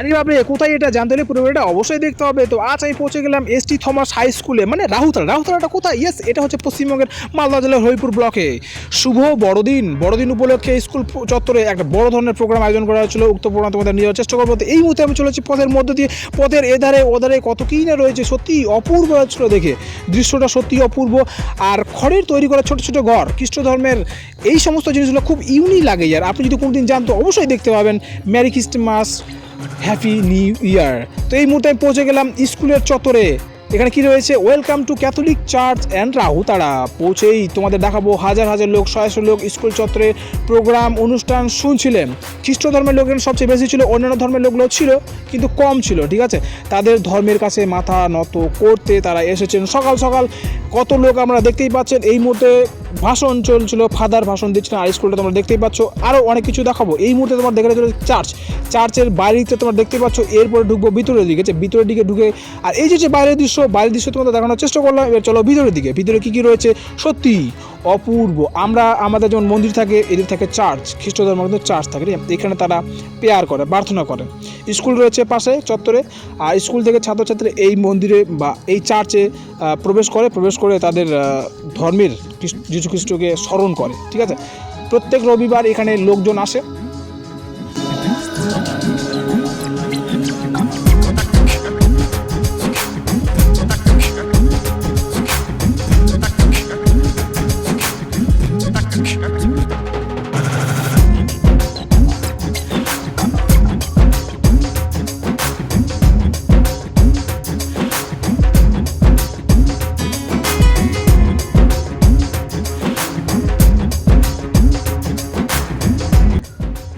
আরে বাপরে, কোথায় এটা? জানতে হলে এটা অবশ্যই দেখতে হবে। তো আজ আমি পৌঁছে গেলাম এস টি থমাস হাই স্কুলে মানে রাহুতলা। রাহুতলাটা কোথায়? ইয়েস এটা হচ্ছে পশ্চিমবঙ্গের মালদা জেলার হরিপুর ব্লকে শুভ বড়দিন। বড়দিন উপলক্ষে স্কুল চত্বরে একটা বড় ধরনের প্রোগ্রাম আয়োজন করা হয়েছিল। উক্ত প্রোগ্রাম তোমাদের নিয়ে চেষ্টা করব। এই মুহূর্তে আমি চলেছি পথের মধ্যে দিয়ে। পথের এধারে ওধারে কত কী না রয়েছে, সত্যি অপূর্ব হচ্ছিল দেখে। দৃশ্যটা সত্যি অপূর্ব। আর খড়ের তৈরি করা ছোট ছোট ঘর খ্রিস্ট ধর্মের এই সমস্ত জিনিসগুলো খুব ইউনিক লাগে। আর আপনি যদি কোনোদিন যান, তো অবশ্যই দেখতে পাবেন। Merry Christmas happy new year তো এই মুহূর্তে আমি পৌঁছে গেলাম স্কুলের চত্বরে। এখানে কি রয়েছে? Welcome to Catholic church and Rahutara পৌঁছেই তোমাদের দেখাবো হাজার হাজার লোক ছয়শো লোক স্কুল চত্বরে প্রোগ্রাম, অনুষ্ঠান শুনছিলেন। খ্রিস্ট ধর্মের লোক এখানে সবচেয়ে বেশি ছিল, অন্যান্য ধর্মের লোকগুলো ছিল, কিন্তু কম ছিল, ঠিক আছে? তাদের ধর্মের কাছে মাথা নত করতে তারা এসেছেন। সকাল সকাল কত লোক আমরা দেখতেই পাচ্ছেন। এই মুহূর্তে ভাষণ চলছিল, ফাদার ভাষণ দিচ্ছিল আর স্কুলটা তোমরা দেখতেই পাচ্ছ। আরও অনেক কিছু দেখাবো। এই মুহূর্তে তোমার দেখা যাচ্ছে চার্চ চার্চের বাইরেতে তোমরা দেখতে পাচ্ছ, এরপরে ঢুকবো ভিতরের দিকে, যে ভিতরের দিকে ঢুকে আর এই যে বাইরের দৃশ্য বাইরের দৃশ্য তোমাদের দেখানোর চেষ্টা করলাম, এবার চলো ভিতরের দিকে। ভিতরে কী কী রয়েছে? সত্যি অপূর্ব। আমরা আমাদের যেমন মন্দির থাকে, এদের থাকে চার্চ খ্রিস্ট ধর্মের কিন্তু চার্চ থাকে এখানে তারা পেয়ার করে, প্রার্থনা করে। স্কুল রয়েছে পাশে, চত্বরে। আর স্কুল থেকে ছাত্রছাত্রী এই মন্দিরে বা এই চার্চে প্রবেশ করে। প্রবেশ করে তাদের ধর্মের যীশু খ্রিস্টকে স্মরণ করে, ঠিক আছে? প্রত্যেক রবিবার এখানে লোকজন আসে।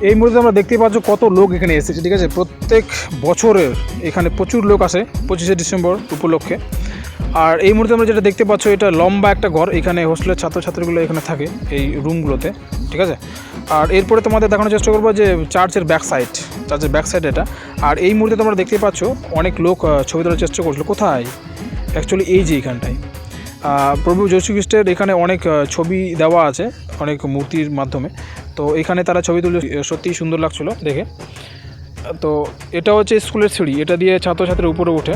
এই মুহূর্তে আমরা দেখতে পাচ্ছ কত লোক এখানে এসেছে ঠিক আছে? প্রত্যেক বছরের এখানে প্রচুর লোক আসে পঁচিশে ডিসেম্বর উপলক্ষে। আর এই মুহূর্তে আমরা যেটা দেখতে পাচ্ছ এটা লম্বা একটা ঘর এখানে হোস্টেলের ছাত্রছাত্রীগুলো এখানে থাকে এই রুমগুলোতে ঠিক আছে? আর এরপরে তোমাদের দেখানোর চেষ্টা করব যে চার্চের ব্যাক সাইড চার্চের ব্যাক সাইড এটা। আর এই মুহূর্তে তোমরা দেখতে পাচ্ছ অনেক লোক ছবি তোলার চেষ্টা করছিল। কোথায়? অ্যাকচুয়ালি এই যে এইখানটায় আহ, প্রভু যীশু খ্রিস্টের এখানে অনেক ছবি দেওয়া আছে, অনেক মূর্তির মাধ্যমে। তো এখানে তারা ছবি তুলে সত্যিই সুন্দর লাগছিল দেখে। তো এটা হচ্ছে স্কুলের সিঁড়ি, এটা দিয়ে ছাত্রছাত্রীর উপরে ওঠে।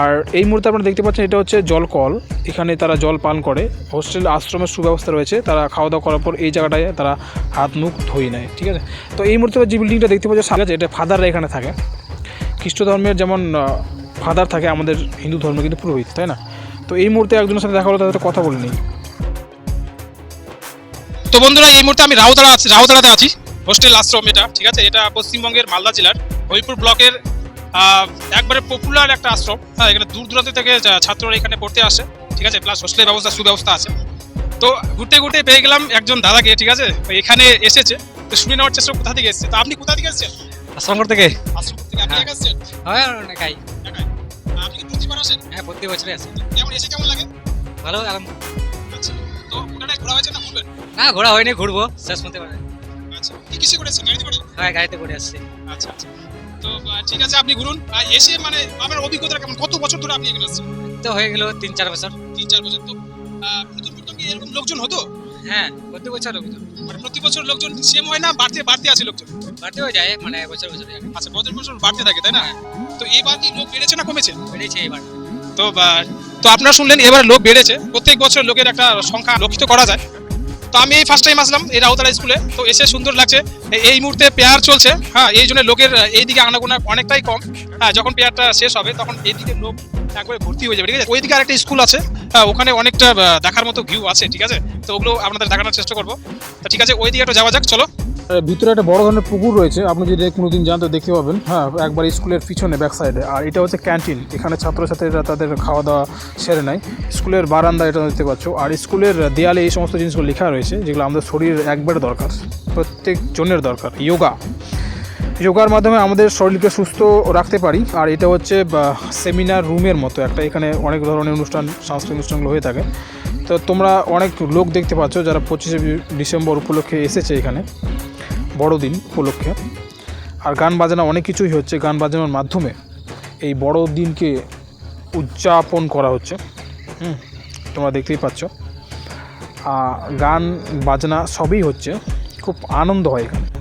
আর এই মুহূর্তে আপনারা দেখতে পাচ্ছেন এটা হচ্ছে জল কল এখানে তারা জল পান করে। হোস্টেল, আশ্রমের সুব্যবস্থা রয়েছে, তারা খাওয়া দাওয়া করার পর এই জায়গাটায় তারা হাত মুখ ধুয়ে নেয়, ঠিক আছে? তো এই মুহূর্তে যে বিল্ডিংটা দেখতে পাচ্ছ সামনে এটা ফাদাররা এখানে থাকে। খ্রিস্ট ধর্মের যেমন ফাদার থাকে, আমাদের হিন্দু ধর্মে কিন্তু পুরোহিত, তাই না? তো এই মুহূর্তে একজনের সাথে দেখা হলো তাদের কথা বলে নিই। তো বন্ধুরা এই মুহূর্তে আমি রাউতাড়া আছি রাউতাড়াতে আছি হোস্টেল আশ্রম এটা ঠিক আছে? এটা পশ্চিমবঙ্গের মালদা জেলার হরিপুর ব্লকের একবারে পপুলার একটা আশ্রম। হ্যাঁ এখানে দূর দূরান্ত থেকে ছাত্ররা এখানে পড়তে আসে ঠিক আছে? প্লাস হোস্টেলের ব্যবস্থা সুব্যবস্থা আছে। তো ঘুরতে ঘুরতে পেয়ে গেলাম একজন দাদাকে ঠিক আছে? তো এখানে এসেছে। তো শুনে নেওয়ার চেষ্টা কোথা থেকে এসেছে? তো আপনি কোথা থেকে এসেছেন? আশ্রমঘর থেকে। আশ্রম থেকে আপনি একা এসেছেন? হ্যাঁ অনেকাই একাই? আপনি কি প্রতিবার আসেন হ্যাঁ প্রতি বছরে আছে। কেমন এসে কেমন লাগে? ভালো আরাম। আচ্ছা তো ওখানে ঘোরা হয়েছে না ঘুরবেন? না ঘোরা হয়নি ঘুরবো শেষ মতে পারে। আচ্ছা কি কিসে করেছেন গাড়িতে করে? হ্যাঁ গাড়িতে করে আসছি আচ্ছা আচ্ছা। তো ঠিক আছে আপনি ঘুরুন। আর এসে মানে আপনার অভিজ্ঞতা কেমন? কত বছর ধরে আপনি এখানে আসছেন তো হয়ে গেল তিন চার বছর। তিন চার বছর। তো প্রথম প্রথম কি এরকম লোকজন হতো? হ্যাঁ প্রতি বছর লোকজন মানে প্রতি বছর লোকজন সেম হয় না বাড়তে বাড়তে আছে লোকজন বাড়তে হয়ে যায় মানে বছর বছর আচ্ছা বছর বছর বাড়তে থাকে তাই না? তো এবার কি লোক বেড়েছে না কমেছে? বেড়েছে এবার। তো তো আপনারা শুনলেন এবার লোক বেড়েছে। প্রত্যেক বছর লোকের একটা সংখ্যা লক্ষিত করা যায়। তো আমি এই ফার্স্ট টাইম আসলাম এই রাউতারা স্কুলে তো এসে সুন্দর লাগছে। এই মুহূর্তে পেয়ার চলছে। হ্যাঁ এই জন্য লোকের এই এইদিকে আনাগোনা অনেকটাই কম। হ্যাঁ যখন পেয়ারটা শেষ হবে তখন এইদিকে লোক একবারে ভর্তি হয়ে যাবে ঠিক আছে? ওইদিকে আরেকটা স্কুল আছে। হ্যাঁ, ওখানে অনেকটা দেখার মতো ভিউ আছে ঠিক আছে? তো ওগুলো আপনাদের দেখানোর চেষ্টা করব। তো ঠিক আছে ওইদিকে একটু যাওয়া যাক চলো। ভিতরে একটা বড় ধরনের পুকুর রয়েছে। আপনি যদি কোনোদিন যান তো দেখতে পাবেন। হ্যাঁ একবার স্কুলের পিছনে ব্যাক সাইডে আর এটা হচ্ছে ক্যান্টিন এখানে ছাত্রছাত্রীরা তাদের খাওয়া দাওয়া সেরে নেয়। স্কুলের বারান্দা এটা দেখতে পাচ্ছ। আর স্কুলের দেয়ালে এই সমস্ত জিনিসগুলো লেখা রয়েছে, যেগুলো আমাদের শরীরের একবারে দরকার। প্রত্যেক জনের দরকার। যোগা যোগার মাধ্যমে আমাদের শরীরকে সুস্থ রাখতে পারি। আর এটা হচ্ছে সেমিনার রুমের মতো। একটা এখানে অনেক ধরনের অনুষ্ঠান, সাংস্কৃতিক অনুষ্ঠানগুলো হয়ে থাকে। তো তোমরা অনেক লোক দেখতে পাচ্ছ যারা পঁচিশে ডিসেম্বর উপলক্ষে এসেছে এখানে। বড়দিন উপলক্ষে। আর গান বাজনা অনেক কিছুই হচ্ছে গান বাজানোর মাধ্যমে। এই বড় দিনকে উদযাপন করা হচ্ছে। হুম, তোমরা দেখতেই পাচ্ছ। গান বাজনা সবই হচ্ছে। খুব আনন্দ হয় এখানে।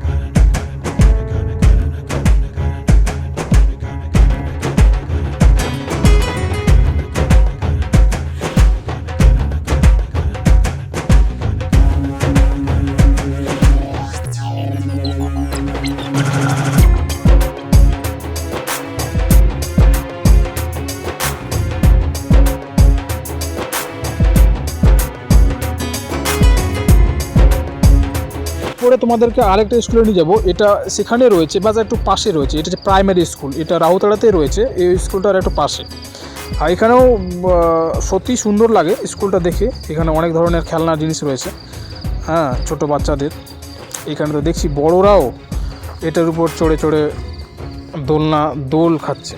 তোমাদেরকে আরেকটা স্কুলে নিয়ে যাব। এটা সেখানে রয়েছে বা একটু পাশে রয়েছে। এটা হচ্ছে প্রাইমারি স্কুল এটা রাউতাড়াতে রয়েছে। এই স্কুলটার একটু পাশে। আর এখানেও সত্যি সুন্দর লাগে স্কুলটা দেখে। এখানে অনেক ধরনের খেলনার জিনিস রয়েছে। হ্যাঁ ছোট বাচ্চাদের। এখানে তো দেখছি বড়রাও এটার উপর চড়ে চড়ে দোলনা, দোল খাচ্ছে।